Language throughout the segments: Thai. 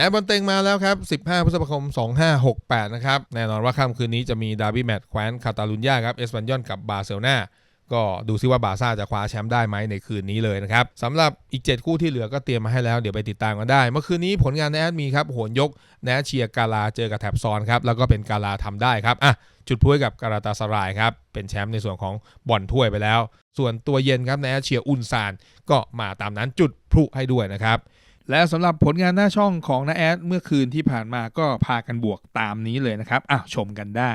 นะบอลเต็งมาแล้วครับ 15 พฤษภาคม 2568 นะครับ แน่นอนว่าค่ำคืนนี้จะมีดาร์บี้แมตช์แคว้นคาตาลุญญาครับ เอสปันยอนกับบาร์เซโลนาก็ดูซิว่าบาซ่าจะคว้าแชมป์ได้ไหมในคืนนี้เลยนะครับสำหรับอีก 7 คู่ที่เหลือก็เตรียมมาให้แล้ว เดี๋ยวไปติดตามกันได้ เมื่อคืนนี้ผลงานในแอดมีครับโหนยกแนเชียร์กาลาเจอกับแถบซอนครับแล้วก็เป็นกาลาทำได้ครับอะจุดพุ้ยกับการาตาสรายครับเป็นแชมป์ในส่วนของบอลถ้วยไปแล้ว ส่วนตัวเย็นครับแนเชียร์อุนซานก็มาตามนั้นจุดพลุให้ด้วยนะครับ และสำหรับผลงานหน้าช่องของน้าแอดเมื่อคืนที่ผ่านมาก็พากันบวกตามนี้เลยนะครับอะชมกันได้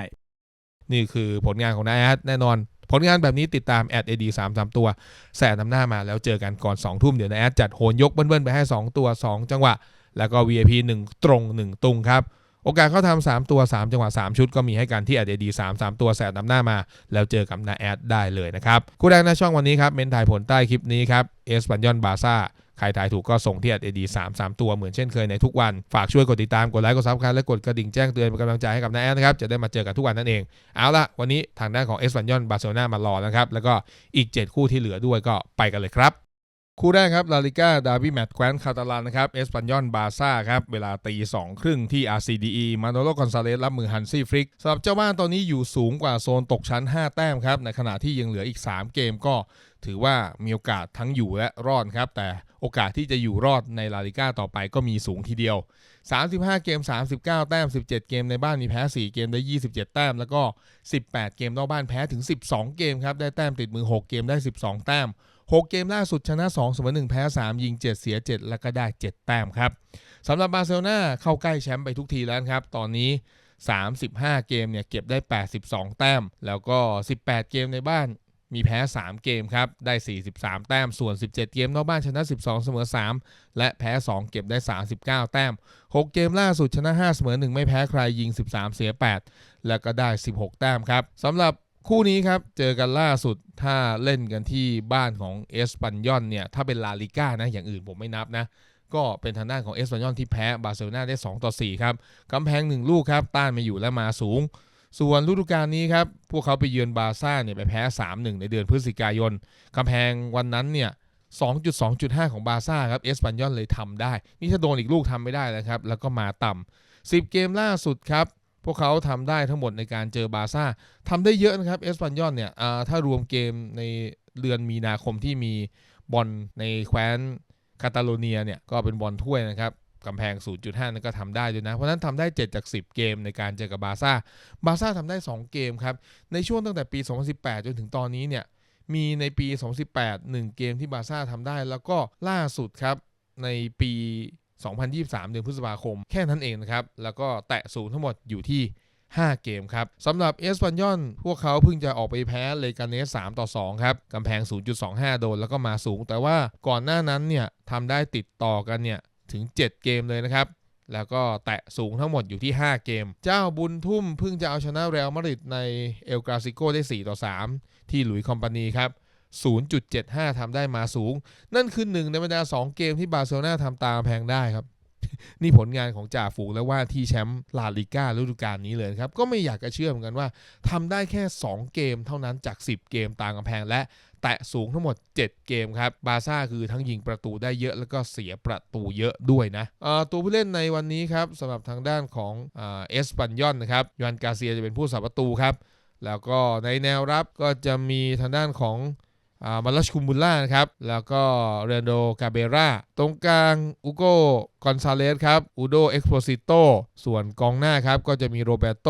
นี่คือผลงานของน้าแอดแน่นอน ผลงานแบบนี้ติดตามแอดเอดีสามสามตัว แสนนำหน้ามาแล้วเจอกันก่อน2ทุ่มเดี๋ยวนาแอดจัดโหนยกเบิ้ลๆไปให้ 2 ตัว 2 จังหวะ แล้วก็ VIP 1 ตรง 1 ตุงครับโอกาสเข้าทำ3ตัว 3 จังหวะ 3 ชุดก็มีให้กันที่แอดเอดีสามสามตัวแสนนำหน้ามา แล้วเจอกับนาแอดได้เลยนะครับ คู่แรกหน้าช่องวันนี้ครับ เมนถ่ายผลใต้คลิปนี้ครับ เอสปันยอนบาซ่า ครทายถูกก็ส่งที่ AD 3 3ตัวเหมือนเช่นเคยในทุกวัน ฝากช่วยกดติดตาม กดไลค์ กดซับสไครต์และกดกระดิ่งแจ้งเตือนเป็นกำลังใจให้กับน้าแอนนะครับ จะได้มาเจอกันทุกวันนั่นเอง เอาละวันนี้ทางด้านของเอสปันยอนบาร์เซโลนามารอนะครับ แล้วก็อีก 7 คู่ที่เหลือด้วยก็ไปกันเลยครับคู่แรกครับ ลาลิก้า ดาร์บี้แมตช์แคว้นคาตาลันนะครับ เอสปันยอน บาซ่าครับ เวลาตีสองครึ่งที่ RCDE มาโนโลกอนซาเลสรับมือฮันซี่ฟริกสำหรับเจ้าบ้านตอนนี้อยู่สูงกว่าโซนตกชั้น 5 แต้มครับ ในขณะที่ยังเหลืออีก 3 เกมก็ถือว่ามีโอกาสทั้งอยู่และรอดครับ แต่ โอกาสที่จะอยู่รอดในลาลิก้าต่อไปก็มีสูงทีเดียว 35 เกม 39 แต้ม 17 เกมในบ้านมีแพ้ 4 เกมได้ 27 แต้ม แล้วก็ 18 เกมนอกบ้านแพ้ถึง 12 เกมครับ ได้แต้มติดมือ 6 เกมได้ 12 แต้ม 6 เกมล่าสุดชนะ2เสมอ1แพ้ 3 ยิง 7 เสีย 7 แล้วก็ได้ 7 แต้มครับสำหรับบาร์เซโลนาเข้าใกล้แชมป์ไปทุกทีแล้วครับ ตอนนี้ 35 เกมเนี่ยเก็บได้ 82 แต้ม แล้วก็ 18 เกมในบ้าน มีแพ้ 3 เกมครับ ได้ 43 แต้ม ส่วน 17 เกมนอกบ้านชนะ 12 เสมอ 3 และแพ้ 2 เก็บได้ 39 แต้ม 6 เกมล่าสุดชนะ 5 เสมอ 1 ไม่แพ้ใครยิง 13 เสีย 8 แล้วก็ได้ 16 แต้มครับสำหรับคู่นี้ครับ เจอกันล่าสุดถ้าเล่นกันที่บ้านของเอสปันยอนเนี่ย ถ้าเป็นลาลิก้านะ อย่างอื่นผมไม่นับนะก็เป็นทางด้านของเอสปันยอนที่แพ้บาร์เซโลนาได้ 2 ต่อ 4 ครับ กำแพง 1 ลูกครับ ต้านมาอยู่และมาสูง ส่วนฤดูกาลนี้ครับ พวกเขาไปเยือนบาร์ซ่าเนี่ยไปแพ้ 3-1 ในเดือนพฤศจิกายนกำแพงวันนั้นเนี่ย 2.2.5 ของบาร์ซ่าครับ เอสปันยอนเลยทำได้ นี่ถ้าโดนอีกลูกทำไม่ได้แล้วครับ แล้วก็มาต่ำ10 เกมล่าสุดครับ พวกเขาทำได้ทั้งหมดในการเจอบาร์ซ่าทำได้เยอะนะครับ เอสปันยอนเนี่ยถ้ารวมเกมในเดือนมีนาคมที่มีบอลในแคว้นคาตาโลเนียเนี่ยก็เป็นบอลถ้วยนะครับ กำแพง 0.5 นั่นก็ทำได้ด้วยนะ เพราะนั้นทำได้ 7 จาก 10 เกมในการเจอกับบาซ่า บาซ่าทำได้ 2 เกมครับ ในช่วงตั้งแต่ปี 2018 จนถึงตอนนี้เนี่ย มีในปี 2018 1 เกมที่บาซ่าทำได้ แล้วก็ล่าสุดครับ ในปี 2023 เดือนพฤษภาคม แค่นั้นเองนะครับ แล้วก็แตะสูงทั้งหมดอยู่ที่ 5 เกมครับสำหรับเอสปันยอน พวกเขาเพิ่งจะออกไปแพ้เลกาเนส3ต่อ 2 ครับกำแพง 0.25 โดนแล้วก็มาสูง แต่ว่าก่อนหน้านั้นเนี่ยทำได้ติดต่อกันเนี่ย ถึง 7 เกมเลยนะครับ แล้วก็แตะสูงทั้งหมดอยู่ที่ 5 เกม เจ้าบุญทุ่มเพิ่งจะเอาชนะเรอัลมาดริดในเอลกราซิโกได้ 4 ต่อ 3 ที่หลุยส์คอมพานีครับ 0.75ทำได้มาสูง นั่นคือหนึ่งในบรรดา 2 เกมที่บาร์เซโลนาทำตามแพงได้ครับ นี่ผลงานของจ่าฝูงและว่าที่แชมป์ลาลิก้าฤดูกาลนี้เลยครับ ก็ไม่อยากจะเชื่อเหมือนกันว่าทำได้แค่ 2 เกมเท่านั้นจาก 10 เกมตามกำแพงและแตะสูงทั้งหมด 7 เกมครับ บาซ่าคือทั้งยิงประตูได้เยอะแล้วก็เสียประตูเยอะด้วยนะตัวผู้เล่นในวันนี้ครับสำหรับทางด้านของเอสปันยอนนะครับยอนกาเซียจะเป็นผู้สับประตูครับ แล้วก็ในแนวรับก็จะมีทางด้านของ มาลัชคุมบุลล่านะครับ แล้วก็เรนโดกาเบรา ตรงกลางอุโกกอนซาเลสครับอูโดเอ็กโ o ซิโตส่วนกองหน้าครับ ก็จะมีโรเบโต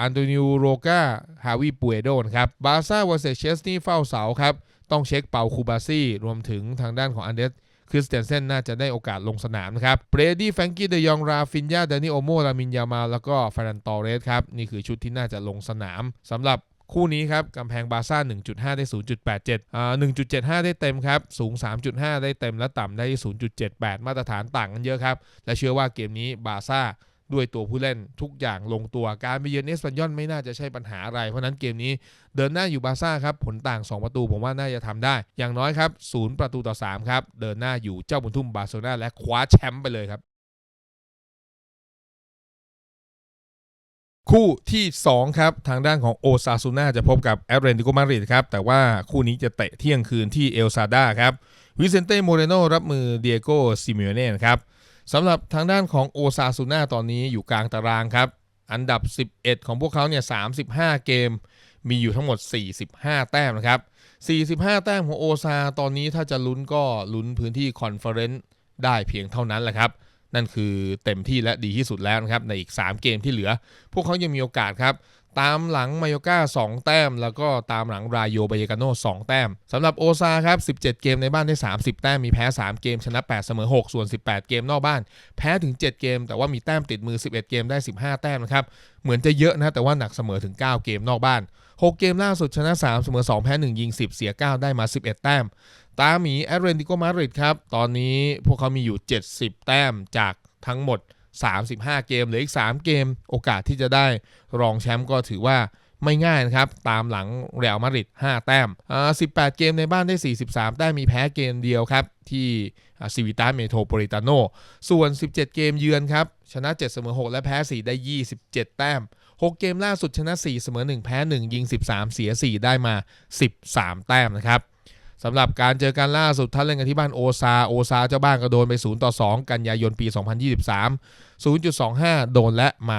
อันโตนิโอโรกาฮาวิปูเอโดนะครับ บาซ่าวอเซเชสนี่เฝ้าเสาครับ ต้องเช็คเป่าคูบาซี่ รวมถึงทางด้านของอันเดสคริสเตียนเซนน่าจะได้โอกาสลงสนามนะครับเบรดี้แฟงกี้เดยองราฟินยาเดนิโอโมลามินยามาแล้วก็ฟารันตอเรสครับ นี่คือชุดที่น่าจะลงสนามสำหรับ คู่นี้ครับกำแพงบาซ่า 1.5 ได้ 0.87อ่า1.75 ได้เต็มครับ สูง 3.5 ได้เต็มและต่ำได้ 0.78 มาตรฐานต่างกันเยอะครับ และเชื่อว่าเกมนี้บาซ่าด้วยตัวผู้เล่นทุกอย่างลงตัวการไปเยือนเอสปันยอนไม่น่าจะใช่ปัญหาอะไร เพราะนั้นเกมนี้เดินหน้าอยู่บาซ่าครับ ผลต่าง 2 ประตูผมว่าน่าจะทำได้ อย่างน้อยครับ0ประตูต่อ 3 ครับ เดินหน้าอยู่เจ้าบุญทุ่มบาร์เซโลนาและคว้าแชมป์ไปเลยครับ คู่ที่ 2 ครับ ทางด้านของโอซาซูน่าจะพบกับแอตเลติโกมาดริดครับ แต่ว่าคู่นี้จะเตะเที่ยงคืนที่เอลซาดาครับวิเซนเต้โมเรโนรับมือเดียโกซิมิโอเน่ครับสำหรับทางด้านของโอซาซูน่าตอนนี้อยู่กลางตารางครับ อันดับ 11 ของพวกเขาเนี่ย 35 เกม มีอยู่ทั้งหมด 45 แต้มนะครับ 45 แต้มของโอซาตอนนี้ถ้าจะลุ้นก็ลุ้นพื้นที่คอนเฟอเรนซ์ได้เพียงเท่านั้นแหละครับ นั่นคือเต็มที่และดีที่สุดแล้วนะครับในอีก 3 เกมที่เหลือ พวกเขายังมีโอกาสครับตามหลังมายโกา2 แต้ม แล้วก็ตามหลังรายโยบายกาโน2แต้มสำหรับโอซาครับ 17 เกมในบ้านได้ 30 แต้ม มีแพ้ 3 เกม ชนะ 8 เสมอ 6 ส่วน 18 เกมนอกบ้าน แพ้ถึง 7 เกม แต่ว่ามีแต้มติดมือ 11 เกมได้ 15 แต้มนะครับ เหมือนจะเยอะนะ แต่ว่าหนักเสมอถึง 9 เกมนอกบ้าน 6 เกมล่าสุดชนะ 3 เสมอ 2 แพ้ 1 ยิง 10 เสีย 9 ได้มา 11 แต้ม ตามหมีแอตเลติโกมาดริดครับ ตอนนี้พวกเขามีอยู่ 70 แต้มจากทั้งหมด 35 เกมเหลืออีก 3 เกมโอกาสที่จะได้รองแชมป์ก็ถือว่าไม่ง่ายนะครับ ตามหลังเรอัลมาดริด5 แต้มอ่า18 เกมในบ้านได้ 43 แต้มมีแพ้เกมเดียวครับ ที่ซิวิตาเมโทรโพลิตาโนส่วน 17 เกมเยือนครับ ชนะ 7 เสมอ 6 และแพ้ 4 ได้ 27 แต้ม 6 เกมล่าสุดชนะ 4 เสมอ 1 แพ้ 1 ยิง 13 เสีย 4 ได้มา 13 แต้มนะครับสำหรับการเจอกันล่าสุดถ้านเล่นกันที่บ้านโอซา โอซาเจ้าบ้านก็โดนไป 0 ต่อ 2 กันยายนปี 2023 0.25 โดนและมา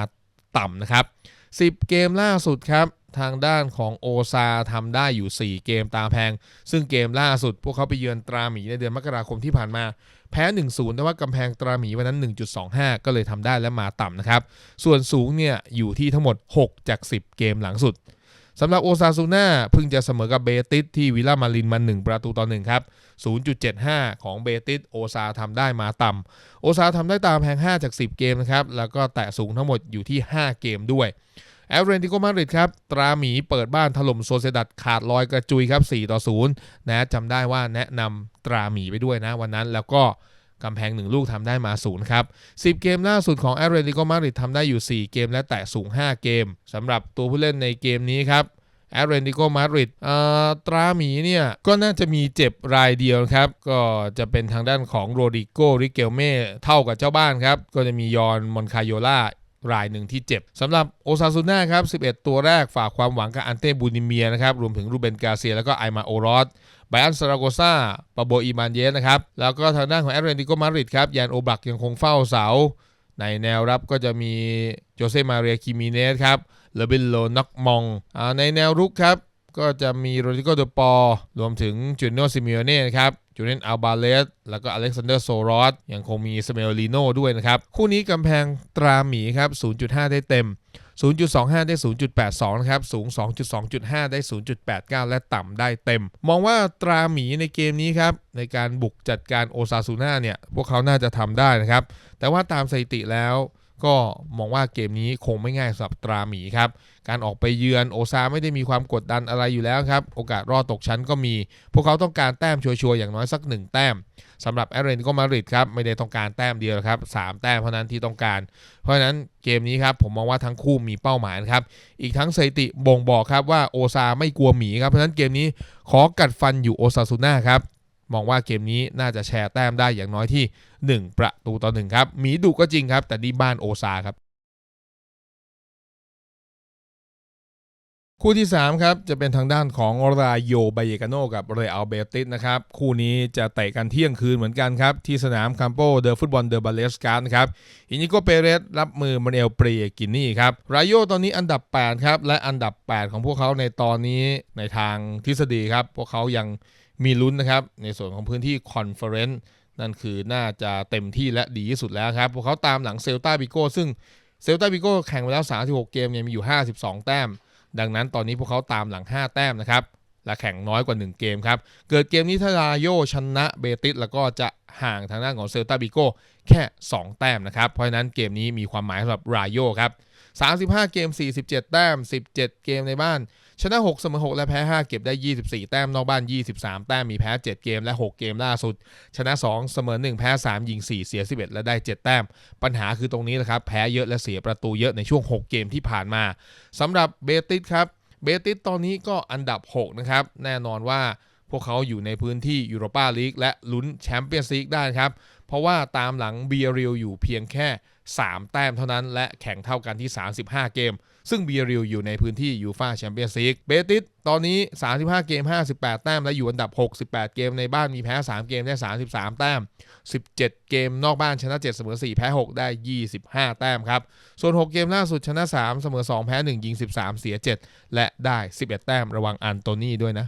ต่ำนะครับ 10 เกมล่าสุดครับ ทางด้านของโอซาทำได้อยู่ 4 เกมตามแพง ซึ่งเกมล่าสุดพวกเขาไปเยือนตราหมีในเดือนมกราคมที่ผ่านมา แพ้ 1-0 แต่ว่ากำแพงตราหมีวันนั้น 1.25 ก็เลยทำได้และมาต่ำนะครับ ส่วนสูงเนี่ยอยู่ที่ทั้งหมด 6 จาก 10 เกมหลังสุดสำหรับโอซาซูน่าเพิ่งจะเสมอกับเบติสที่วิลล่ามารินมา 1 ประตูต่อ1ครับ 0.75 ของเบติสโอซาทำได้มาต่ำโอซาทำได้ตามแพง 5 จาก 10 เกมนะครับ แล้วก็แตะสูงทั้งหมดอยู่ที่ 5 เกมด้วย แอลเรนติโกมาดริดครับ ตราหมีเปิดบ้านถล่มโซเซดัดขาดลอยกระจุยครับ 4 ต่อ 0 นะจำได้ว่าแนะนำตราหมีไปด้วยนะวันนั้นแล้วก็กำแพง 1 ลูกทำได้มาศูนย์ครับ 10 เกมล่าสุดของแอตเลติโกมาดริดทำได้อยู่ 4 เกมและแตะสูง 5 เกมสำหรับตัวผู้เล่นในเกมนี้ครับแอตเลติโกมาดริดตราหมีเนี่ย ก็น่าจะมีเจ็บรายเดียวครับ ก็จะเป็นทางด้านของโรดิโกริเกลเม่เท่ากับเจ้าบ้านครับ ก็จะมียอนมอนคาโยล่า รายหนึ่งที่เจ็บสำหรับโอซาซูน่าครับ 11 ตัวแรกฝากความหวังกับอันเต้บูนิเมียนะครับ รวมถึงรูเบนกาเซีย แล้วก็ไอมาโอรอสไบอันซาราโกซาปาโบอีมานเยสนะครับ แล้วก็ทางด้านของแอตเลติโกมาริดครับยานโอบลักยังคงเฝ้าเสา ในแนวรับก็จะมีโจเซมาเรียคิมิเนสครับเลเบนโลนักมองอในแนวรุกครับก็จะมีโรดิโกเดปอร์รวมถึงจูเนียซิมิโอเน่ครับ จูเนียนอัลบาเลสแล้วก็อเล็กซานเดอร์โซรอสยังคงมีสเมลลีโนด้วยนะครับ คู่นี้กำแพงตราหมีครับ 0.5 ได้เต็ม 0.25 ได้ 0.82 นะครับ สูง 2.2.5 ได้ 0.89 และต่ำได้เต็ม มองว่าตราหมีในเกมนี้ครับ ในการบุกจัดการโอซาซูน่าเนี่ย พวกเขาน่าจะทำได้นะครับ แต่ว่าตามสถิติแล้ว ก็มองว่าเกมนี้คงไม่ง่ายสำหรับตราหมีครับ การออกไปเยือนโอซาไม่ได้มีความกดดันอะไรอยู่แล้วครับ โอกาสรอดตกชั้นก็มี พวกเขาต้องการแต้มชัวร์ๆอย่างน้อยสัก 1 แต้มสำหรับแอตเลติโกมาริดครับไม่ได้ต้องการแต้มเดียวครับสามแต้มเท่านั้นที่ต้องการ เพราะฉะนั้นเกมนี้ครับผมมองว่าทั้งคู่มีเป้าหมายครับ อีกทั้งสถิติบ่งบอกครับว่าโอซาไม่กลัวหมีครับเพราะฉะนั้นเกมนี้ขอกัดฟันอยู่โอซาซูน่าครับมองว่าเกมนี้น่าจะแชร์แต้มได้อย่างน้อยที่ 1 ประตูต่อหนึ่งครับหมีดุก็จริงครับ แต่นี่บ้านโอซาครับ คู่ที่ 3 ครับ จะเป็นทางด้านของรายโยบเยกาโนกับเรอัลเบติสนะครับ คู่นี้จะเตะกันเที่ยงคืนเหมือนกันครับ ที่สนามคัมโปเดอฟุตบอลเดอบาเลสการ์นะครับอินิโกเปเรสรับมือมาเนลเปรียกินี่ครับรายโยตอนนี้อันดับ 8 ครับ และอันดับ 8 ของพวกเขาในตอนนี้ในทางทฤษฎีครับ พวกเขายังมีลุ้นนะครับในส่วนของพื้นที่คอนเฟอเรนซ์ นั่นคือน่าจะเต็มที่และดีที่สุดแล้วครับ พวกเขาตามหลังเซลตาบิโก้ซึ่งเซลตาบิโก้แข่งไปแล้ว 36 เกมเนี่ยมีอยู่ 52 แต้ม ดังนั้นตอนนี้พวกเขาตามหลัง 5 แต้มนะครับ และแข่งน้อยกว่า 1 เกมครับ เกิดเกมนี้ถ้าลาโยชนะเบติสแล้วก็จะห่างทางด้านของเซลตาบิโก้แค่ 2 แต้มนะครับ เพราะฉะนั้นเกมนี้มีความหมายสำหรับรายโยครับ 35 เกม 47 แต้ม 17 เกมในบ้าน ชนะ 6 เสมอ 6 และแพ้ 5 เก็บได้ 24 แต้มนอกบ้าน 23 แต้มมีแพ้ 7 เกมและ 6 เกมล่าสุด ชนะ 2 เสมอ 1 แพ้ 3 ยิง 4 เสีย 11 และได้ 7 แต้ม ปัญหาคือตรงนี้แหละครับ แพ้เยอะและเสียประตูเยอะในช่วง 6 เกมที่ผ่านมาสำหรับเบติสครับเบติสตอนนี้ก็อันดับ 6 นะครับ แน่นอนว่าพวกเขาอยู่ในพื้นที่ยูโรปาลีกและลุ้นแชมเปี้ยนส์ลีกได้ครับ เพราะว่าตามหลังเบียริลอยู่เพียงแค่ 3 แต้มเท่านั้น และแข่งเท่ากันที่ 35 เกม ซึ่งเบียริลอยู่ในพื้นที่ยูฟาแชมเปี้ยนส์ลีกเบติสตอนนี้ 35 เกม 58 แต้ม และอยู่อันดับ 68 เกมในบ้านมีแพ้ 3 เกมได้ 33 แต้ม 17 เกมนอกบ้านชนะ 7 เสมอ 4 แพ้ 6 ได้ 25 แต้มครับ ส่วน 6 เกมล่าสุดชนะ 3 เสมอ 2 แพ้ 1 ยิง 13 เสีย 7 และได้ 11 แต้มระวังอันโตนี่ด้วยนะ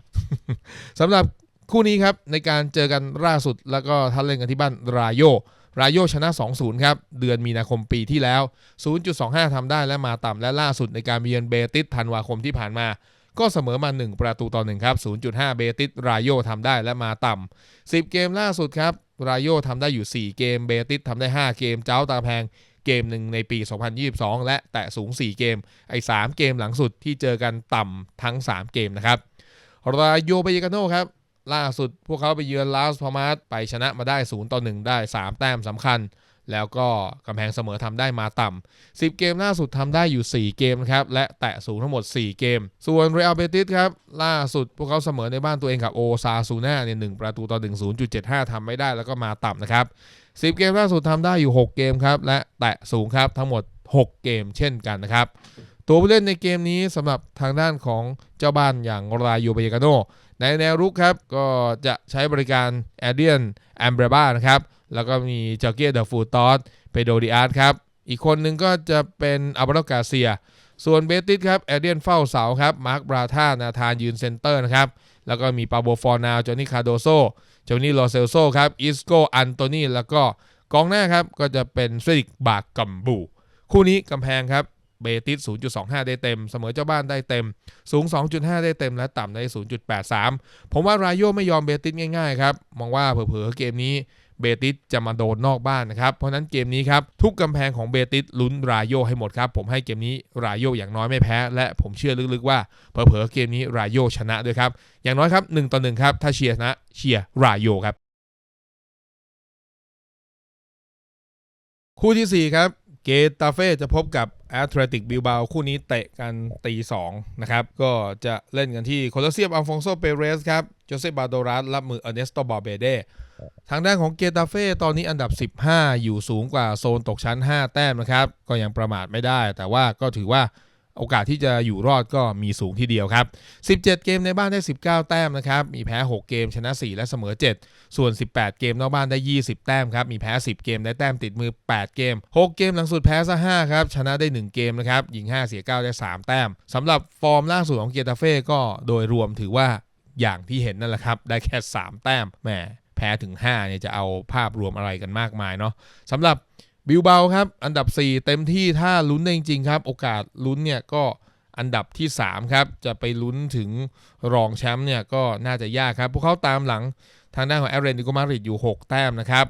สำหรับคู่นี้ครับในการเจอกันล่าสุดแล้วก็ท่านเล่นกันที่บ้านรายโย รายโยชนะ 2-0 ครับ เดือนมีนาคมปีที่แล้ว 0.25ทำได้และมาต่ำและล่าสุดในการเยือนเบติสธันวาคมที่ผ่านมา ก็เสมอมา 1 ประตูต่อ1ครับ 0.5 เบติสรายโยทำได้และมาต่ำ10 เกมล่าสุดครับรายโยทำได้อยู่ 4 เกม เบติสทำได้ 5 เกม เจ้าตาแพงเกมหนึ่งในปี 2022 และแตะสูง 4 เกม ไอ้ 3 เกมหลังสุดที่เจอกันต่ำทั้ง 3 เกมนะครับ รายโยเบยกาโนครับ ล่าสุดพวกเขาไปเยือนลาสพามาสไปชนะมาได้ 0 ต่อ 1 ได้ 3 แต้มสำคัญ แล้วก็กำแพงเสมอทำได้มาต่ำ10 เกมล่าสุดทำได้อยู่ 4 เกมนะครับ และแตะสูงทั้งหมด 4 เกม ส่วนเรอัลเบติสครับ ล่าสุดพวกเขาเสมอในบ้านตัวเองกับโอซาซูน่าเนี่ยหประตูต่อ 1 0.75ทำไม่ได้แล้วก็มาต่ำนะครับ 10 เกมล่าสุดทำได้อยู่ 6 เกมครับ และแตะสูงครับทั้งหมด 6 เกม เช่นกันนะครับตัวผู้เล่นในเกมนี้สำหรับทางด้านของเจ้าบ้านอย่างรายโยเบยกาโน ในแนวรุกครับ ก็จะใช้บริการแอเดียนแอมเบรบ้านะครับ แล้วก็มีจอเกียเดอะฟูตอสเปโดดิอาร์ตครับ อีกคนหนึ่งก็จะเป็นอัลบาโรกาเซีย ส่วนเบติสครับแอเดียนเฝ้าเสาครับ มาร์คบราธานาธานยืนเซนเตอร์นะครับ แล้วก็มีปาโบฟอร์นาวจอนี่คาโดโซจอนี่โรเซลโซครับอิสโกอันโตนีแล้วก็กองหน้าครับก็จะเป็นเฟรดิกบากกัมบู คู่นี้กำแพงครับ เบติส 0.25 ได้เต็ม เสมอเจ้าบ้านได้เต็ม สูง 2.5 ได้เต็มและต่ำได้ 0.83 ผมว่ารายโยไม่ยอมเบติสง่ายๆครับ มองว่าเผลอๆเกมนี้เบติสจะมาโดนนอกบ้านนะครับ เพราะนั้นเกมนี้ครับ ทุกกำแพงของเบติสลุ้นรายโยให้หมดครับ ผมให้เกมนี้รายโยอย่างน้อยไม่แพ้ และผมเชื่อลึกๆว่าเผลอๆเกมนี้รายโยชนะด้วยครับ อย่างน้อยครับ1ต่อ1ครับถ้าเชียร์ชนะเชียร์รายโยครับ คู่ทีสี่4ครับเกตาเฟ่จะพบกับ แอตเลติกบิลบาคู่นี้เตะกันตี2นะครับ ก็จะเล่นกันที่โคลอเซียมอัลฟองโซเปเรสครับโจเซบาโดรัสรับมือเอเนสโตบอเบเดทางด้านของเกตาเฟ่ตอนนี้อันดับ 15 อยู่สูงกว่าโซนตกชั้น 5 แต้มนะครับ ก็ยังประมาทไม่ได้ แต่ว่าก็ถือว่า โอกาสที่จะอยู่รอดก็มีสูงทีเดียวครับ 17 เกมในบ้านได้ 19 แต้มนะครับ มีแพ้ 6 เกมชนะ 4 และเสมอ 7 ส่วน 18 เกมนอกบ้านได้ 20 แต้มครับ มีแพ้ 10 เกมได้แต้มติดมือ 8 เกม 6 เกมหลังสุดแพ้ซะ5ครับ ชนะได้ 1 เกมนะครับ ยิง 5 เสีย 9 ได้ 3 แต้ม สำหรับฟอร์มล่าสุดของเกียรตาเฟ่ก็โดยรวมถือว่าอย่างที่เห็นนั่นแหละครับ ได้แค่ 3 แต้ม แหม แพ้ถึง5เนี่ยจะเอาภาพรวมอะไรกันมากมายเนาะสำหรับ บิลเบาครับ อันดับ 4 เต็มที่ถ้าลุ้นได้จริงๆครับ โอกาสลุ้นเนี่ยก็อันดับที่ 3 ครับ จะไปลุ้นถึงรองแชมป์เนี่ยก็น่าจะยากครับ พวกเขาตามหลังทางด้านของแอรเรนดิโกมาริดอยู่ 6 แต้มนะครับ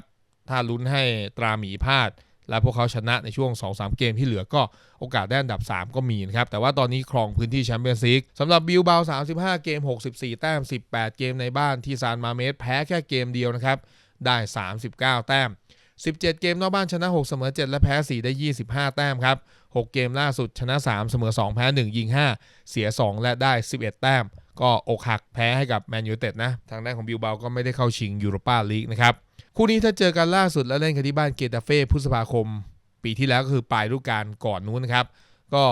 ถ้าลุ้นให้ตราหมีพลาด และพวกเขาชนะในช่วง 2-3 เกมที่เหลือก็โอกาสได้อันดับ 3 ก็มีนะครับ แต่ว่าตอนนี้ครองพื้นที่แชมเปี้ยนส์ลีกสำหรับบิลเบา35 เกม 64 แต้ม 18 เกมในบ้านที่ซานมาเมสแพ้แค่เกมเดียวนะครับได้ 39 แต้ม 17 เกมนอกบ้านชนะ 6 เสมอ 7 และแพ้ 4 ได้ 25 แต้มครับ 6 เกมล่าสุดชนะ 3 เสมอ 2 แพ้ 1 ยิง 5 เสีย 2 และได้ 11 แต้ม ก็อกหักแพ้ให้กับแมนยูเต็ดนะ ทางด้านของบิลเบาก็ไม่ได้เข้าชิงยูโรปาลีกนะครับ คู่นี้ถ้าเจอกันล่าสุดและเล่นกันที่บ้านเกตาเฟ่พฤษภาคม ปีที่แล้วก็คือปลายฤดูกาลก่อนนู้นนะครับ ก็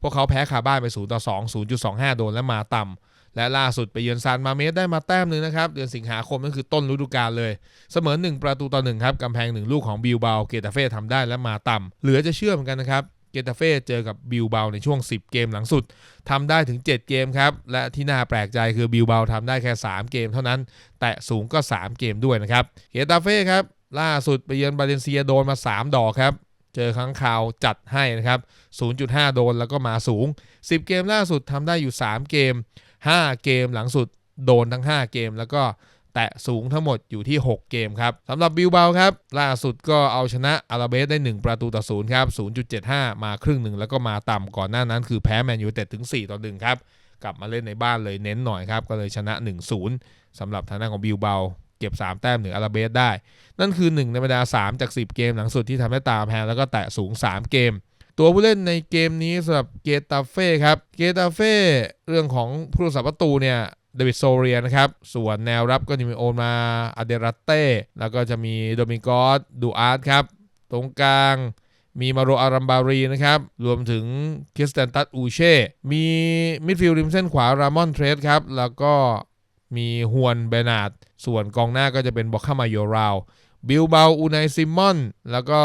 พวกเขาแพ้คาบ้านไป0ต่อ2 0.25 โดนและมาต่ำ และล่าสุดไปเยือนซานมาเมสได้มาแต้มหนึ่งนะครับ เดือนสิงหาคมนั่นคือต้นฤดูกาลเลย เสมอ 1 ประตูต่อ1ครับกำแพง1ลูกของบิลเบาเกตาเฟ่ทำได้และมาต่ำเหลือจะเชื่อเหมือนกันนะครับเกตาเฟ่เจอกับบิลเบาในช่วง 10 เกมหลังสุดทำได้ถึง 7 เกมครับ และที่น่าแปลกใจคือบิลเบาทำได้แค่ 3 เกมเท่านั้น แต่สูงก็ 3 เกมด้วยนะครับเกตาเฟ่ครับ ล่าสุดไปเยือนบาเลนเซียโดนมา 3 ดอกครับ เจอครั้งข่าวจัดให้นะครับ 0.5 โดนแล้วก็มาสูง 10 เกมล่าสุดทำได้อยู่ 3 เกม 5 เกมหลังสุดโดนทั้ง 5 เกม แล้วก็แตะสูงทั้งหมดอยู่ที่ 6 เกมครับสำหรับบิลเบาครับ ล่าสุดก็เอาชนะอาราเบสได้ 1 ประตูต่อ0ครับ 0.75 มาครึ่งหนึ่งแล้วก็มาต่ำก่อนหน้านั้นคือแพ้แมนยูเต็ดถึง 4 ต่อ1ครับ กลับมาเล่นในบ้านเลยเน้นหน่อยครับ ก็เลยชนะ 1-0สำหรับทางด้านของบิลเบาเก็บ 3 แต้มเหนืออาราเบสได้ นั่นคือ 1 ในบรรดา 3 จาก 10 เกมหลังสุดที่ทำให้ตามแพ้แล้วก็แตะสูง 3 เกม ตัวผู้เล่นในเกมนี้สำหรับเกตาเฟ่ครับ เกตาเฟ่เรื่องของผู้รักษาประตูเนี่ยเดวิดโซเรียนะครับ ส่วนแนวรับก็จะมีโอนมาอเดราเต้ แล้วก็จะมีโดมิกอสดูอาร์ตครับ ตรงกลางมีมาโรอารัมบารีนะครับ รวมถึงคริสเตนตัสอูเช่ มีมิดฟิลด์ริมเส้นขวารามอนเทรสครับ แล้วก็มีฮวนเบนาดส่วนกองหน้าก็จะเป็นบอกคามาโยราว บิลเบาอูไนซิมอน แล้วก็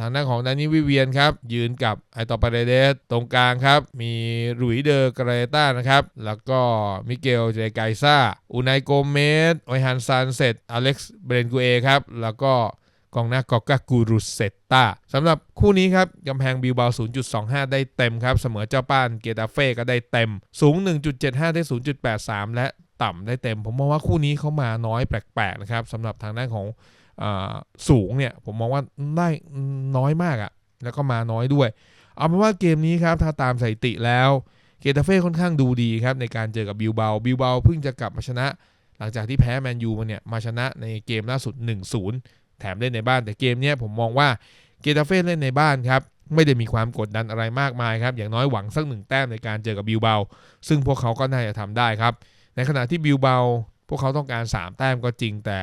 ทางด้านของดานิวิเวียนครับ ยืนกับไอตอปาเรเดสตรงกลางครับ มีรุยเดอร์กรเรต้านะครับ แล้วก็มิเกลเจไกซ่าอูไนโกเมสโอฮันซานเซตอเล็กซ์เบรนกูเอครับ แล้วก็กองหน้ากอกากูรุเซตตาสำหรับคู่นี้ครับกำแพงบิลเบา0.25 ได้เต็มครับ เสมอเจ้าป้านเกตาเฟ่ก็ได้เต็ม สูง 1.75 ได้ 0.83 และต่ำได้เต็ม ผมมองว่าคู่นี้เขามาน้อยแปลกๆนะครับสำหรับทางด้านของ สูงเนี่ยผมมองว่าได้น้อยมากอะแล้วก็มาน้อยด้วย เอาเป็นว่าเกมนี้ครับถ้าตามสถิติแล้วเกตาเฟ่ค่อนข้างดูดีครับในการเจอกับบิลเบาบิลเบาเพิ่งจะกลับมาชนะ หลังจากที่แพ้แมนยูมาเนี่ยมาชนะในเกมล่าสุด 1-0 แถมเล่นในบ้าน แต่เกมเนี้ยผมมองว่าเกตาเฟ่เล่นในบ้านครับไม่ได้มีความกดดันอะไรมากมายครับ อย่างน้อยหวังสักหนึ่งแต้มในการเจอกับบิลเบา ซึ่งพวกเขาก็น่าจะทำได้ครับ ในขณะที่บิลเบา พวกเขาต้องการ 3 แต้มก็จริง แต่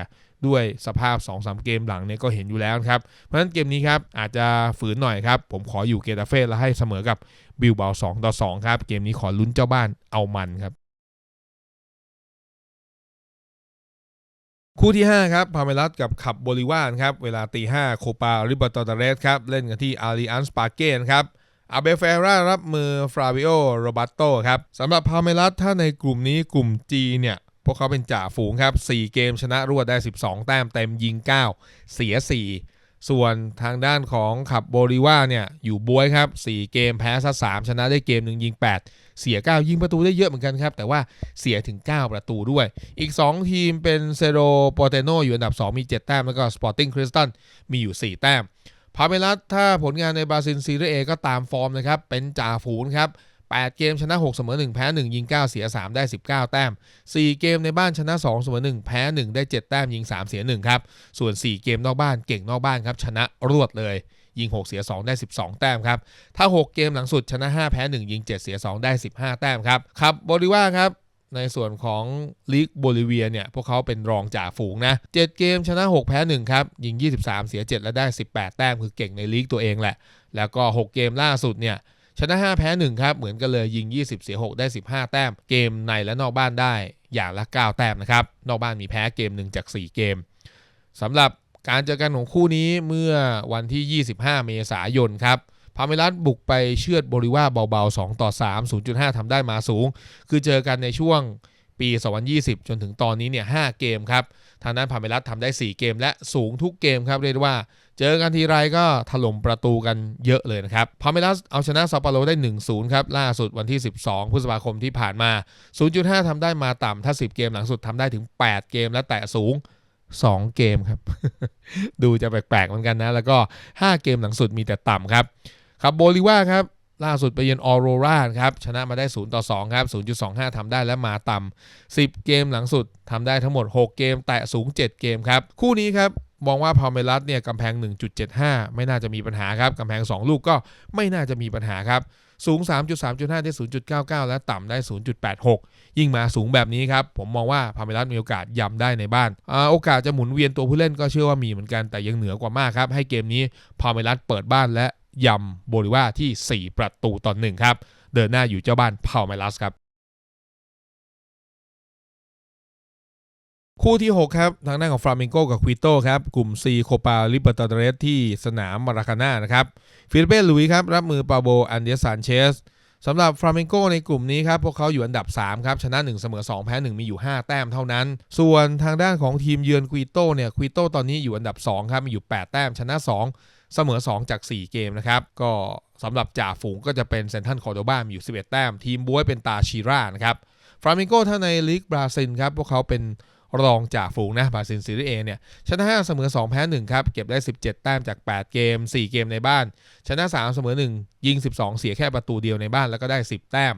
ด้วยสภาพ 2-3 เกมหลังเนี่ยก็เห็นอยู่แล้วครับ เพราะฉะนั้นเกมนี้ครับอาจจะฝืนหน่อยครับ ผมขออยู่เกตาเฟ่แล้วให้เสมอกับบิลเบา2ต่อ2ครับ เกมนี้ขอลุ้นเจ้าบ้านเอามันครับคู่ที่ 5 ครับ พาเมลัสกับขับโบลิวานครับ เวลาตี5โคปาริบาตอตาเรสครับ เล่นกันที่อาริอันสปาเกนครับอาเบเฟรารับมือฟราวิโอโรบัตโตครับสำหรับพาเมลัสถ้าในกลุ่มนี้กลุ่ม G เนี่ย พวกเขาเป็นจ่าฝูงครับ 4 เกมชนะรวดได้ 12 แต้มเต็มยิง 9 เสีย 4 ส่วนทางด้านของขับโบริว่าเนี่ยอยู่บวยครับ 4 เกมแพ้ซะ3ชนะได้เกมหนึ่งยิง 8 เสีย 9 ยิงประตูได้เยอะเหมือนกันครับ แต่ว่าเสียถึง 9 ประตูด้วย อีก 2 ทีมเป็นเซโรโปเตโนอยู่อันดับ 2 มี 7 แต้ม แล้วก็สปอร์ติ้งคริสตันมีอยู่ 4 แต้มพาเมลัสถ้าผลงานในบราซิลซีเรียเอก็ตามฟอร์มนะครับเป็นจ่าฝูงครับ 8 เกมชนะ 6 เสมอ 1 แพ้ 1 ยิง 9 เสีย 3 ได้ 19 แต้ม 4 เกมในบ้านชนะ 2 เสมอ 1 แพ้ 1 ได้ 7 แต้ม ยิง 3 เสีย 1 ครับ ส่วน 4 เกมนอกบ้านเก่งนอกบ้านครับ ชนะรวดเลย ยิง 6 เสีย 2 ได้ 12 แต้มครับ ถ้า 6 เกมหลังสุดชนะ 5 แพ้ 1 ยิง 7 เสีย 2 ได้ 15 แต้มครับ ครับบลิว่าครับในส่วนของลีกโบลิเวียเนี่ย พวกเขาเป็นรองจ่าฝูงนะ 7 เกมชนะ 6 แพ้ 1 ครับ ยิง 23 เสีย 7 และได้ 18 แต้มคือเก่งในลีกตัวเองแหละ แล้วก็ 6 เกมล่าสุดเนี่ย ชนะ 5 แพ้ 1 ครับ เหมือนกันเลยยิง 20 เสีย 6 ได้ 15 แต้ม เกมในและนอกบ้านได้อย่างละ 9 แต้มนะครับ นอกบ้านมีแพ้เกม 1 จาก 4 เกมสำหรับการเจอกันของคู่นี้เมื่อวันที่ 25 เมษายนครับพาเมลัสบุกไปเชือดบลิว่าเบาๆ 2 ต่อ 3 0.5ทำได้มาสูง คือเจอกันในช่วงปี 2020 จนถึงตอนนี้เนี่ย 5 เกมครับ ทางด้านพาเมลัสทำได้ 4 เกมและสูงทุกเกมครับ เรียกได้ว่า เจอกันทีไรก็ถล่มประตูกันเยอะเลยนะครับพาเมลัสเอาชนะซาปาโลได้ 1-0 ครับ ล่าสุดวันที่ 12 พฤษภาคมที่ผ่านมา 0.5ทำได้มาต่ำถ้า 10 เกมหลังสุดทำได้ถึง 8 เกมและแตะสูง 2 เกมครับ ดูจะแปลกๆเหมือนกันนะ แล้วก็ 5 เกมหลังสุดมีแต่ต่ำครับครับโบลิว่าครับล่าสุดไปเยือนออโรราครับชนะมาได้ 0 ต่อ 2 ครับ 0.25ทำได้และมาต่ำ10 เกมหลังสุดทำได้ทั้งหมด 6 เกม แตะสูง 7 เกมครับ คู่นี้ครับ มองว่าพาเมลัสเนี่ยกำแพง 1.75 ไม่น่าจะมีปัญหาครับกำแพง 2 ลูกก็ไม่น่าจะมีปัญหาครับ สูง 3.3.5 ได้ 0.99 และต่ำได้ 0.86 ยิ่งมาสูงแบบนี้ครับ ผมมองว่าพาเมลัสมีโอกาสย้ำได้ในบ้านอาโอกาสจะหมุนเวียนตัวผู้เล่นก็เชื่อว่ามีเหมือนกันแต่ยังเหนือกว่ามากครับ ให้เกมนี้พาเมลัสเปิดบ้านและยำโบลิว่าที่ 4 ประตูต่อหนึ่งครับเดินหน้าอยู่เจ้าบ้านพาเมลัสครับ คู่ที่ 6 ครับ ทางด้านของฟลามิงโกกับควิโตครับ กลุ่ม C โคปาลิเบอร์ตาเรสที่สนามมาราคาน่านะครับฟิลิเป้ลุยครับ รับมือปาโบอันเดียซานเชสสำหรับฟลามิงโกในกลุ่มนี้ครับ พวกเขาอยู่อันดับ 3 ครับ ชนะ 1 เสมอ 2 แพ้ 1 มีอยู่ 5 แต้มเท่านั้น ส่วนทางด้านของทีมเยือนควิโตเนี่ยควิโตตอนนี้อยู่อันดับ 2 ครับ มีอยู่ 8 แต้มชนะ 2 เสมอ 2 จาก 4 เกมนะครับก็สำหรับจ่าฝูงก็จะเป็นเซนทันคอร์โดบ้ามีอยู่ 11 แต้ม ทีมบวยเป็นตาชิรานะครับฟลามิงโกถ้าในลีกบราซิลครับพวกเขาเป็น รองจ่าฝูงนะบาซิลซีรีเอเนี่ยชนะ 5 เสมอ 2 แพ้ 1 ครับ เก็บได้ 17 แต้มจาก 8 เกม 4 เกมในบ้าน ชนะ 3 เสมอ 1 ยิง 12 เสียแค่ประตูเดียวในบ้านแล้วก็ได้ 10 แต้ม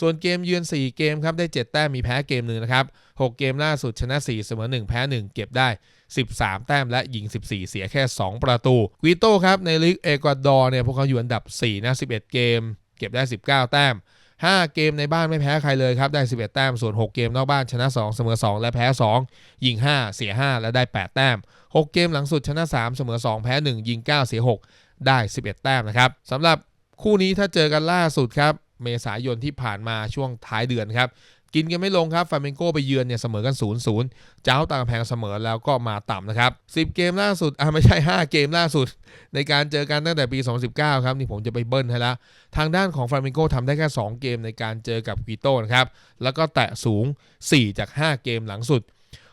ส่วนเกมเยือน 4 เกมครับได้ 7 แต้มมีแพ้เกมหนึ่งนะครับ 6 เกมล่าสุดชนะ 4 เสมอ 1 แพ้ 1 เก็บได้ 13 แต้มและยิง 14 เสียแค่ 2 ประตูกวิโต้ครับในลีกเอกวาดอร์เนี่ยพวกเขาอยู่อันดับ4นะ11 เกม เก็บได้ 19 แต้ม 5 เกมในบ้านไม่แพ้ใครเลยครับ ได้ 11 แต้ม ส่วน 6 เกมนอกบ้านชนะ 2 เสมอ 2 และแพ้ 2 ยิง 5 เสีย 5 และได้ 8 แต้ม 6 เกมหลังสุดชนะ 3 เสมอ 2 แพ้ 1 ยิง 9 เสีย 6 ได้ 11 แต้มนะครับสำหรับคู่นี้ถ้าเจอกันล่าสุดครับ เมษายนที่ผ่านมาช่วงท้ายเดือนครับ กินกันไม่ลงครับฟาเมนโกไปเยือนเนี่ยเสมอกัน0 0เจ้าต่างแพงเสมอแล้วก็มาต่ำนะครับ 10 เกมล่าสุดอ่าไม่ใช่ 5 เกมล่าสุด ในการเจอกันตั้งแต่ปี 2019 ครับ นี่ผมจะไปเบิ้ลให้แล้วทางด้านของฟาเมนโกทำได้แค่ 2 เกมในการเจอกับก u โตนะครับ แล้วก็แตะสูง 4 จาก 5 เกมหลังสุด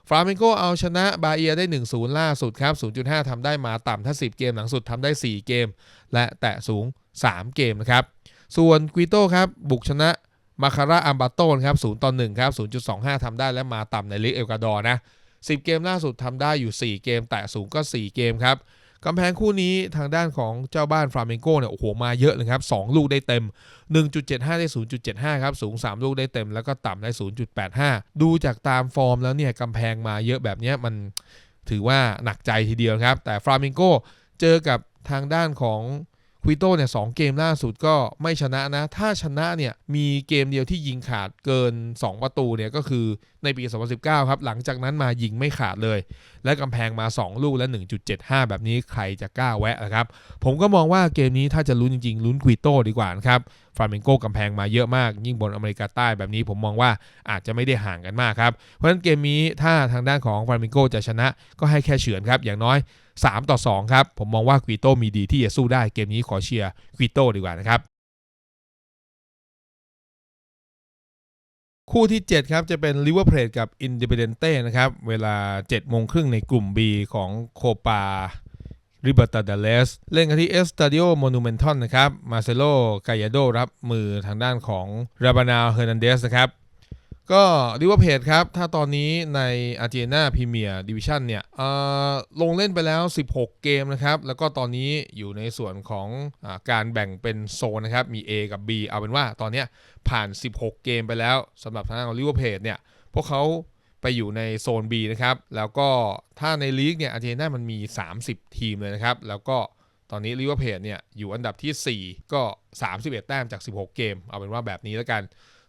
ฟราเมนโกเอาชนะบาเอียได้ 1-0 ล่าสุดครับ 0.5 ทำได้มาต่ำถ้า 10 เกมหลังสุดทำได้ 4 เกม และแตะสูง 3 เกมนะครับ ส่วนก u โตครับบุกชนะ มาคาร่าอัมบาโตนครับ0ต่อ1ครับ0.25ทำได้และมาต่ำในลีกเอลกวาดอร์นะ10เกมล่าสุดทำได้อยู่ 4 เกม แตะสูงก็ 4 เกมครับกำแพงคู่นี้ทางด้านของเจ้าบ้านฟราเมนโกเนี่ยโอ้โหมาเยอะเลยครับ 2 ลูกได้เต็ม 1.75 ได้ 0.75 ครับ สูง 3 ลูกได้เต็มแล้วก็ต่ำได้ 0.85 ดูจากตามฟอร์มแล้วเนี่ยกำแพงมาเยอะแบบนี้มันถือว่าหนักใจทีเดียวครับ แต่ฟราเมนโกเจอกับทางด้านของ ควิโตเนี่ยสองเกมล่าสุดก็ไม่ชนะนะ ถ้าชนะเนี่ยมีเกมเดียวที่ยิงขาดเกิน 2 ประตูเนี่ยก็คือในปี 2019 ครับ หลังจากนั้นมายิงไม่ขาดเลย และกำแพงมา 2 ลูกและ 1.75 แบบนี้ใครจะกล้าแวะนะครับ ผมก็มองว่าเกมนี้ถ้าจะลุ้นจริงๆลุ้นควิโตดีกว่านะครับฟาราเมนโกกำแพงมาเยอะมาก ยิ่งบนอเมริกาใต้แบบนี้ผมมองว่าอาจจะไม่ได้ห่างกันมากครับเพราะฉะนั้นเกมนี้ถ้าทางด้านของฟาราเมนโกจะชนะก็ให้แค่เฉือนครับอย่างน้อย 3 ต่อ 2 ครับ ผมมองว่าควิโตมีดีที่จะสู้ได้เกมนี้ขอเชียร์ควิโตดีกว่านะครับ คู่ที่ 7 ครับ จะเป็นลิเวอร์เพลกับอินดิเ d เดนเต้นะครับ เวลา7โมงครึ่งในกลุ่ม B ของโคปาริบตาเดเลสเล่นกันที่เอสตาดิโอโมนูเมนทัลนะครับ มาเซโลกายาโดรับมือทางด้านของราบานาเฮอร์นันเดสนะครับ ก็ลิเวอร์เพจครับ ถ้าตอนนี้ในอาร์เจน่าพรีเมียร์ดิวิชันเนี่ยลงเล่นไปแล้ว 16 เกมนะครับ แล้วก็ตอนนี้อยู่ในส่วนของอการแบ่งเป็นโซนนะครับ มี A กับ B เอาเป็นว่าตอนนี้ผ่าน 16 เกมไปแล้วสำหรับทางด้านของลิเวอร์เพจเนี่ย พวกเขาไปอยู่ในโซน B นะครับ แล้วก็ถ้าในลีกเนี่ยอาร์เจน่ามันมี 30 ทีมเลยนะครับ แล้วก็ตอนนี้ลิเวอร์เพจเนี่ยอยู่อันดับที่ 4 ก็ 31 แต้มจาก 16 เกม เอาเป็นว่าแบบนี้แล้วกัน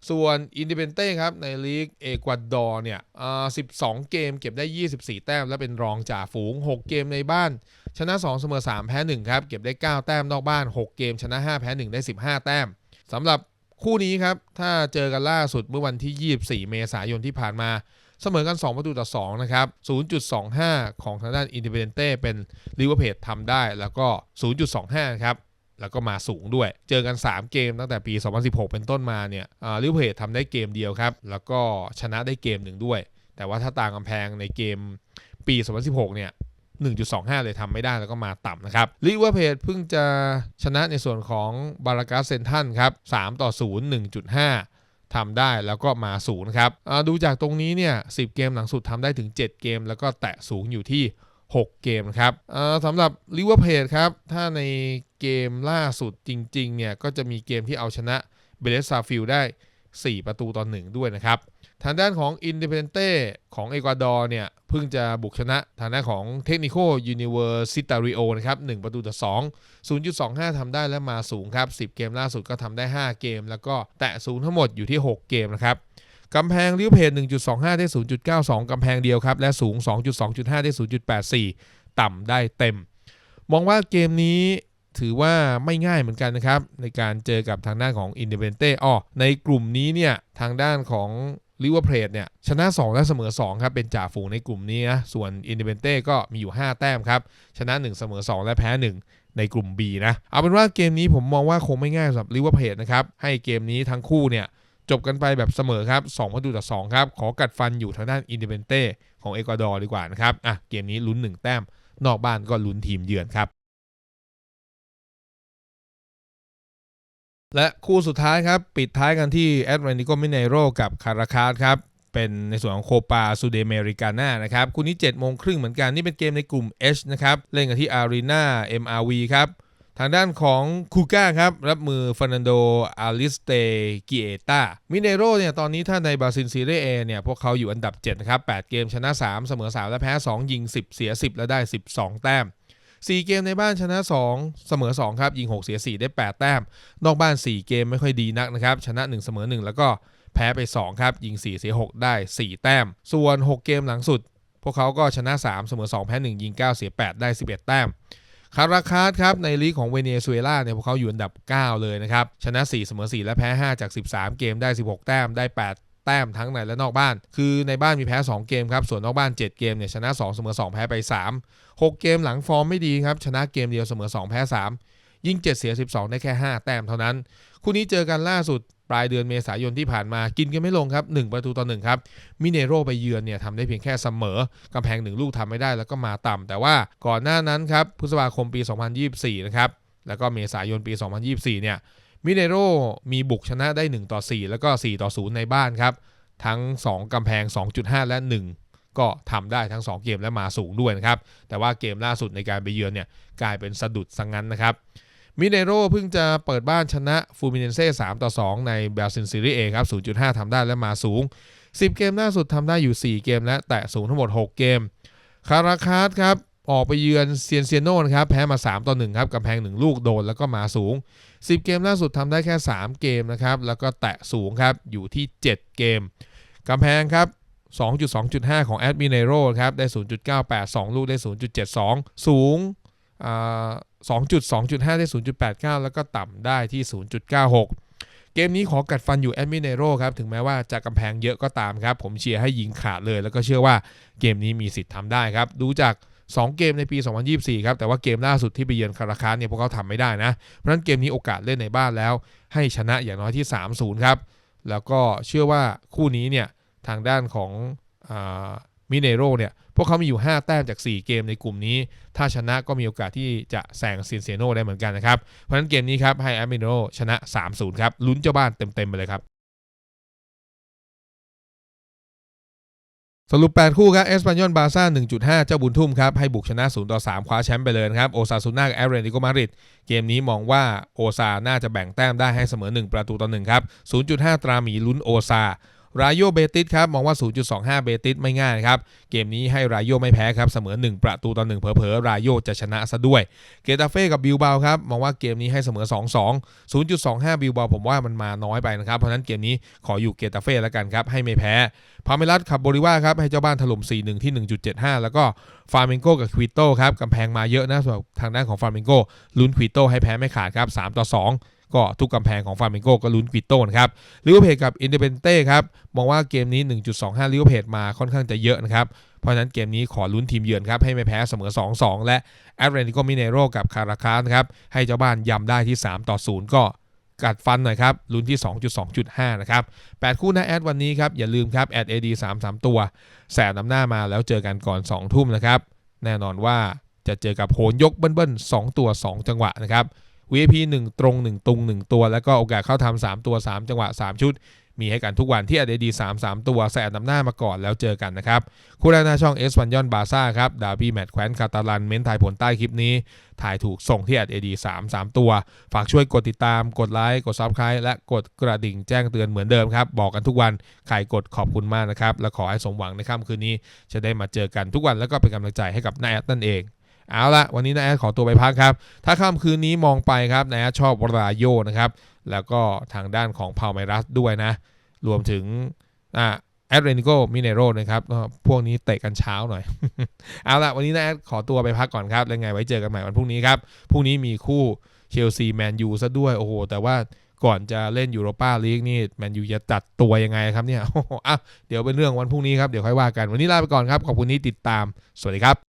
ส่วนอินดิเ n นเต้ครับในลีกเอกวาดอร์เนี่ยอ่า12 เกมเก็บได้ 24 แต้ม และเป็นรองจ่าฝูง 6 เกมในบ้าน ชนะ 2 เสมอ 3 แพ้ 1 ครับ เก็บได้ 9 แต้มนอกบ้าน 6 เกม ชนะ 5 แพ้ 1 ได้ 15 แต้มสำหรับคู่นี้ครับ ถ้าเจอกันล่าสุดเมื่อวันที่ 24 เมษายนที่ผ่านมาเสมอกัน 2 ประตูต่อ 2 นะครับ 0.25 ของทางด้านอินดิเ n นเต้เป็นลิเวอร์เพจทำได้แล้วก็ 0.25 ครับ แล้วก็มาสูงด้วย เจอกัน 3 เกมตั้งแต่ปี 2016 เป็นต้นมาเนี่ยลิเวอร์เพจทำได้เกมเดียวครับ แล้วก็ชนะได้เกมหนึ่งด้วย แต่ว่าถ้าต่างกำแพงในเกมปี 2016 เนี่ย1.25 เลยทำไม่ได้แล้วก็มาต่ำนะครับลิเวอร์เพจเพิ่งจะชนะในส่วนของบารากัสเซนทันครับ3ต่อ 0 1.5ทำได้แล้วก็มาสูงนะครับอ่าดูจากตรงนี้เนี่ย10เกมหลังสุดทำได้ถึง 7 เกม แล้วก็แตะสูงอยู่ที่ 6 เกมครับอ่าสำหรับลิเวอร์เพจครับ ถ้าใน เกมล่าสุดจริงๆเนี่ยก็จะมีเกมที่เอาชนะเบเลสซาฟิลได้ 4 ประตูต่อ1ด้วยนะครับ ทางด้านของอินดิเ n นเต้ของเอกวาดอร์เนี่ยเพิ่งจะบุกชนะทางด้านของเทคนิโคยูนิเวอร์ซิตาริโอนะครับ 1 ประตูต่อ 2 0.25ทำได้และมาสูงครับ 10 เกมล่าสุดก็ทำได้ 5 เกม แล้วก็แตะสูงทั้งหมดอยู่ที่ 6 เกมนะครับกำแพงลิเวเพจ1.25 ได้ 0.92 กำแพงเดียวครับ และสูง 2.2.5 ได้ 0.84 ต่ำได้เต็ม มองว่าเกมนี้ ถือว่าไม่ง่ายเหมือนกันนะครับ ในการเจอกับทางด้านของอินเดเ n นเต้อ้อในกลุ่มนี้เนี่ยทางด้านของลิเวอร์เพจเนี่ยชนะ 2 และเสมอ 2 ครับ เป็นจ่าฝูงในกลุ่มนี้นะส่วนอินเดเ n นเต้ก็มีอยู่ 5 แต้มครับ ชนะ 1 เสมอ 2 และแพ้ 1 ในกลุ่ม B นะ เอาเป็นว่าเกมนี้ผมมองว่าคงไม่ง่ายสำหรับลิเวอร์เพจนะครับ ให้เกมนี้ทั้งคู่เนี่ยจบกันไปแบบเสมอครับ2ประตูต่อ2ครับ ขอกัดฟันอยู่ทางด้านอินเดเ n นเต้ของเอกวาดอร์ดีกว่านะครับอะเกมนี้ลุ้น 1 แต้ม นอกบ้านก็ลุ้นทีมเยือนครับ และคู่สุดท้ายครับ ปิดท้ายกันที่แอตแลนติโกมิเนโรกับคาราคาสครับ เป็นในส่วนของโคปาซูเดเมริกาน่านะครับ คู่นี้7โมงครึ่งเหมือนกัน นี่เป็นเกมในกลุ่ม H นะครับ เล่นกันที่อารีนา MRV ครับ ทางด้านของคูก้าครับ รับมือฟ e ร์นันโดอาลิสเตกิเอตามิเนโรเนี่ยตอนนี้ถ้าในบราซิลซีเรียเอเนี่ยพวกเขาอยู่อันดับ7นะครับ8เกมชนะ 3 เสมอ 3 และแพ้ 2 ยิง 10 เสีย 10 และได้ 12 แต้ม 4 เกมในบ้านชนะ 2 เสมอ 2 ครับยิง 6 เสีย 4 ได้ 8 แต้ม นอกบ้าน 4 เกมไม่ค่อยดีนักนะครับ ชนะ 1 เสมอ 1 แล้วก็แพ้ไป 2 ครับ ยิง 4 เสีย 6 ได้ 4 แต้ม ส่วน 6 เกมหลังสุด พวกเขาก็ชนะ 3 เสมอ 2 แพ้ 1 ยิง 9 เสีย 8 ได้ 11 แต้มคาราคาสครับในลีกของเวเนซุเอลาเนี่ยพวกเขาอยู่อันดับ 9 เลยนะครับ ชนะ 4 เสมอ 4 และแพ้ 5 จาก 13 เกมได้ 16 แต้มได้ 8 ต้มทั้งในและนอกบ้าน คือในบ้านมีแพ้ 2 เกมครับ ส่วนนอกบ้าน 7 เกมเนี่ยชนะ 2 เสมอ 2 แพ้ไป 3 6 เกมหลังฟอร์มไม่ดีครับ ชนะเกมเดียวเสมอ 2 แพ้ 3 ยิ่ง 7 เสีย 12 ได้แค่ 5 แต้มเท่านั้น คู่นี้เจอกันล่าสุดปลายเดือนเมษายนที่ผ่านมากินกันไม่ลงครับ 1 ประตูต่อ1ครับ มิเนโรไปเยือนเนี่ยทำได้เพียงแค่เสมอกำแพงหนึ่งลูกทำไม่ได้แล้วก็มาต่ำแต่ว่าก่อนหน้านั้นครับพฤษภาคมปี 2024 นะครับแล้วก็เมษายนปี 2024 เนี่ย มิเนโรมีบุกชนะได้ 1 ต่อ 4 แล้วก็ 4 ต่อ 0 ในบ้านครับ ทั้ง 2 กำแพง 2.5 และ 1 ก็ทำได้ทั้ง 2 เกมและมาสูงด้วยนะครับ แต่ว่าเกมล่าสุดในการไปเยือนเนี่ยกลายเป็นสะดุดสังงั้นนะครับมิเนโรเพิ่งจะเปิดบ้านชนะฟูมิเนเซ่3ต่อ 2 ในเบราซิลซีรีส์เอครับ 0.5 ทำได้และมาสูง 10 เกมล่าสุดทำได้อยู่ 4 เกมและแตะสูงทั้งหมด 6 เกม คาราคาสครับออกไปเยือนเซียนเซียโนนะครับแพ้มา 3 ต่อ 1 ครับกำแพง 1 ลูกโดนแล้วก็มาสูง 10 เกมล่าสุดทำได้แค่ 3 เกมนะครับ แล้วก็แตะสูงครับ อยู่ที่ 7 เกมกำแพงครับ 2.2.5 ของแอดมิเนโรครับ ได้ 0.98 2 ลูกได้ 0.72 สูงอ่า2.2.5 ได้ 0.89 แล้วก็ต่ำได้ที่ 0.96เกมนี้ขอกัดฟันอยู่แอดมิเนโรครับ ถึงแม้ว่าจะกำแพงเยอะก็ตามครับ ผมเชียร์ให้ยิงขาดเลย แล้วก็เชื่อว่าเกมนี้มีสิทธิ์ทำได้ครับ ดูจาก 2 เกมในปี 2024 ครับ แต่ว่าเกมล่าสุดที่ไปเยือนคาราคาสเนี่ยพวกเขาทำไม่ได้นะ เพราะนั้นเกมนี้โอกาสเล่นในบ้านแล้ว ให้ชนะอย่างน้อยที่ 3-0 ครับ แล้วก็เชื่อว่าคู่นี้เนี่ยทางด้านของมิเนโรเนี่ยพวกเขามีอยู่ 5 แต้มจาก 4 เกมในกลุ่มนี้ ถ้าชนะก็มีโอกาสที่จะแซงซินเซโนได้เหมือนกันนะครับ เพราะฉะนั้นเกมนี้ครับให้แอมิโนชนะ 3-0 ครับลุ้นเจ้าบ้านเต็มๆไปเลยครับ สรุป 8 คู่ครับเอสปานยอนบาซ่า 1.5 เจ้าบุญทุ่มครับ ให้บุกชนะ 0 ต่อ 3 คว้าแชมป์ไปเลยครับ โอซาซูน่ากับแอเรนติโกมาริดเกมนี้มองว่าโอซาน่าจะแบ่งแต้มได้ให้เสมอ 1 ประตูต่อ 1 ครับ 0.5 ตราหมีลุ้นโอซา รายโยเบติสครับมองว่า 0.25 เบติสไม่ง่ายครับ เกมนี้ให้รายโยไม่แพ้ครับ เสมอ 1 ประตูต่อ1เผลอๆรายโยจะชนะซะด้วย เกตาเฟ่กับบิลบาครับมองว่าเกมนี้ให้เสมอ 2-2 0.25 บิลบาผมว่ามันมาน้อยไปนะครับ เพราะนั้นเกมนี้ขออยู่เกตาเฟ่แล้วกันครับ ให้ไม่แพ้พาเมลัสขับบริว่าครับให้เจ้าบ้านถล่ม 4-1 ที่ 1.75 แล้วก็ฟาร์เมงโกกับควิโตครับกำแพงมาเยอะนะสำหรับทางด้านของฟาร์เมงโกลุ้นควิโตให้แพ้ไม่ขาดครับ3ต่อ2 ก็ทุกกำแพงของฟาร์มิงโกก็ลุ้นควิโต้นะครับลิเวอร์เพจกับอินเดเ n นเต้ครับมองว่าเกมนี้ 1.25ลิเวอร์เพจมาค่อนข้างจะเยอะนะครับเพราะฉะนั้นเกมนี้ขอลุ้นทีมเยือนครับ ให้ไม่แพ้เสมอ 2-2 และแอตเลติโกมิเนโรกับคาราคาสครับให้เจ้าบ้านย้ำได้ที่ 3 ต่อ 0 ก็กัดฟันหน่อยครับลุ้นที่ 2.2.5 นะครับ 8 คู่หน้าแอดวันนี้ครับ อย่าลืมครับแอด AD 3 3ตัว แสนนำหน้ามาแล้วเจอกันก่อน 2 ทุ่มนะครับ แน่นอนว่าจะเจอกับโหนยกเบิ้ลๆ2ตัว 2 จังหวะนะครับ VIP 1 ตรง 1 ตุง 1 ตัว แล้วก็โอกาสเข้าทำ3ตัว 3 จังหวะ 3 ชุด มีให้กันทุกวันที่ AD 3 3 ตัวแสนนำหน้ามาก่อนแล้วเจอกันนะครับ คู่แรกหน้าช่องเอสวันยอนบาซ่าครับดาบี้แมตช์แคว้นคาตาลัน เม้นทายผลใต้คลิปนี้ ถ่ายถูกส่งที่ AD 3 3 ตัว ฝากช่วยกดติดตาม กดไลค์กดซับสไครต์และกดกระดิ่งแจ้งเตือนเหมือนเดิมครับบอกกันทุกวันใครกดขอบคุณมากนะครับและขอให้สมหวังในค่ำคืนนี้ จะได้มาเจอกันทุกวันแล้วก็เป็นกำลังใจให้กับนายแอดนั่นเอง เอาละวันนี้นายแอดขอตัวไปพักครับ ถ้าค่ำคืนนี้มองไปครับนายแอดชอบรายโยนะครับ แล้วก็ทางด้านของพาวไมรัสด้วยนะ รวมถึงอ่าแอดเรนิโกมิเนโรนะครับ พวกนี้เตะกันเช้าหน่อย เอาละวันนี้นะแอดขอตัวไปพักก่อนครับ แล้วไงไว้เจอกันใหม่วันพรุ่งนี้ครับ พรุ่งนี้มีคู่เชลซีแมนยูซะด้วย โอ้โห แต่ว่าก่อนจะเล่นยูโรปาลีกนี่แมนยูจะตัดตัวยังไงครับเนี่ยโอ้โหอะเดี๋ยวเป็นเรื่องวันพรุ่งนี้ครับ เดี๋ยวค่อยว่ากัน วันนี้ลาไปก่อนครับ ขอบคุณที่ติดตาม สวัสดีครับ